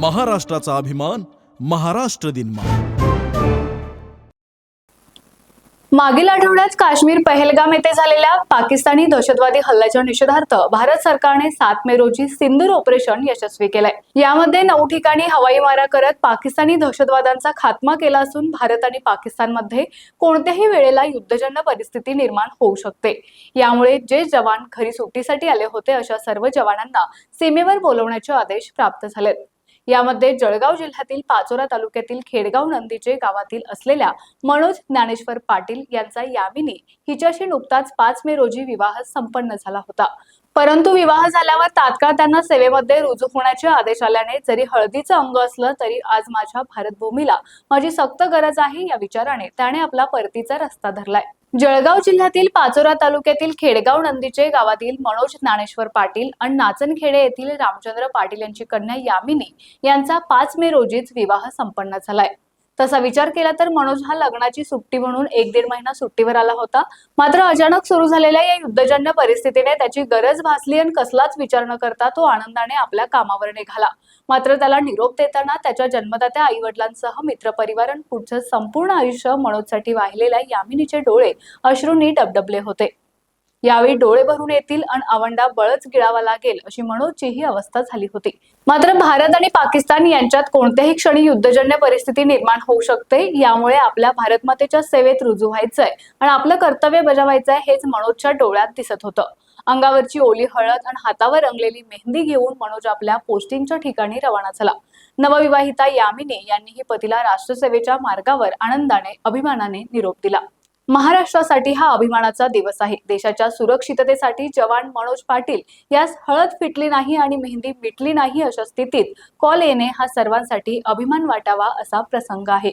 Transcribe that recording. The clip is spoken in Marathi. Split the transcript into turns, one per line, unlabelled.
महाराष्ट्राचा अभिमान महाराष्ट्र दिन
मागील आठवड्यात काश्मीर पहलगाम येथे झालेल्या पाकिस्तानी दहशतवादी हल्ल्याच्या निषेधार्थ भारत सरकारने सात मे रोजी सिंदूर ऑपरेशन यशस्वी केलंय. यामध्ये नऊ ठिकाणी हवाई मारा करत पाकिस्तानी दहशतवादांचा खात्मा केला असून भारत आणि पाकिस्तानमध्ये कोणत्याही वेळेला युद्धजन्य परिस्थिती निर्माण होऊ शकते. यामुळे जे जवान घरी सुट्टीसाठी आले होते अशा सर्व जवानांना सीमेवर बोलवण्याचे आदेश प्राप्त झालेत. यामध्ये जळगाव जिल्ह्यातील पाचोरा तालुक्यातील खेडगाव नंदीचे गावातील असलेल्या मनोज ज्ञानेश्वर पाटील यांचा यामिनी हिच्याशी नुकताच पाच मे रोजी विवाह संपन्न झाला होता. परंतु विवाह झाल्यावर तात्काळ त्यांना सेवेमध्ये रुजू होण्याचे आदेश आल्याने जरी हळदीचं अंग असलं तरी आज माझ्या भारतभूमीला माझी सक्त गरज आहे या विचाराने त्याने आपला परतीचा रस्ता धरलाय. जळगाव जिल्ह्यातील पाचोरा तालुक्यातील खेडगाव नंदीचे गावातील मनोज ज्ञानेश्वर पाटील आणि नाचनखेडे येथील रामचंद्र पाटील यांची कन्या यामिनी यांचा पाच मे रोजीच विवाह संपन्न झालाय. तसा विचार केला तर मनोज हा लग्नाची सुट्टी म्हणून एक दीड महिना सुट्टीवर आला होता. मात्र अचानक सुरू झालेल्या या युद्धजन्य परिस्थितीने त्याची गरज भासली आणि कसलाच विचार न करता तो आनंदाने आपल्या कामावर निघाला. मात्र त्याला निरोप देताना त्याच्या जन्मदात्या आई वडिलांसह मित्रपरिवार आणि पुढचं संपूर्ण आयुष्य मनोजसाठी वाहिलेल्या यामिनीचे डोळे अश्रूंनी डबडबले होते. यावेळी डोळे भरून येतील आणि आवंडा बळच गिळावा लागेल अशी मनोजची ही अवस्था झाली होती. मात्र भारत आणि पाकिस्तान यांच्यात कोणत्याही क्षणी युद्धजन्य परिस्थिती निर्माण होऊ शकते यामुळे आपल्या भारतमातेच्या सेवेत रुजू व्हायचंय आणि आपलं कर्तव्य बजावायचंय हेच मनोजच्या डोळ्यात दिसत होतं. अंगावरची ओली हळद आणि हातावर रंगलेली मेहंदी घेऊन मनोज आपल्या पोस्टिंगच्या ठिकाणी रवाना झाला. नवविवाहिता यामिनी यांनीही पतीला राष्ट्रसेवेच्या मार्गावर आनंदाने अभिमानाने निरोप दिला. महाराष्ट्रासाठी हा अभिमानाचा दिवस आहे. देशाच्या सुरक्षिततेसाठी जवान मनोज पाटील यास हळद फिटली नाही आणि मेहंदी मिटली नाही अशा स्थितीत कॉल येणे हा सर्वांसाठी अभिमान वाटावा असा प्रसंग आहे.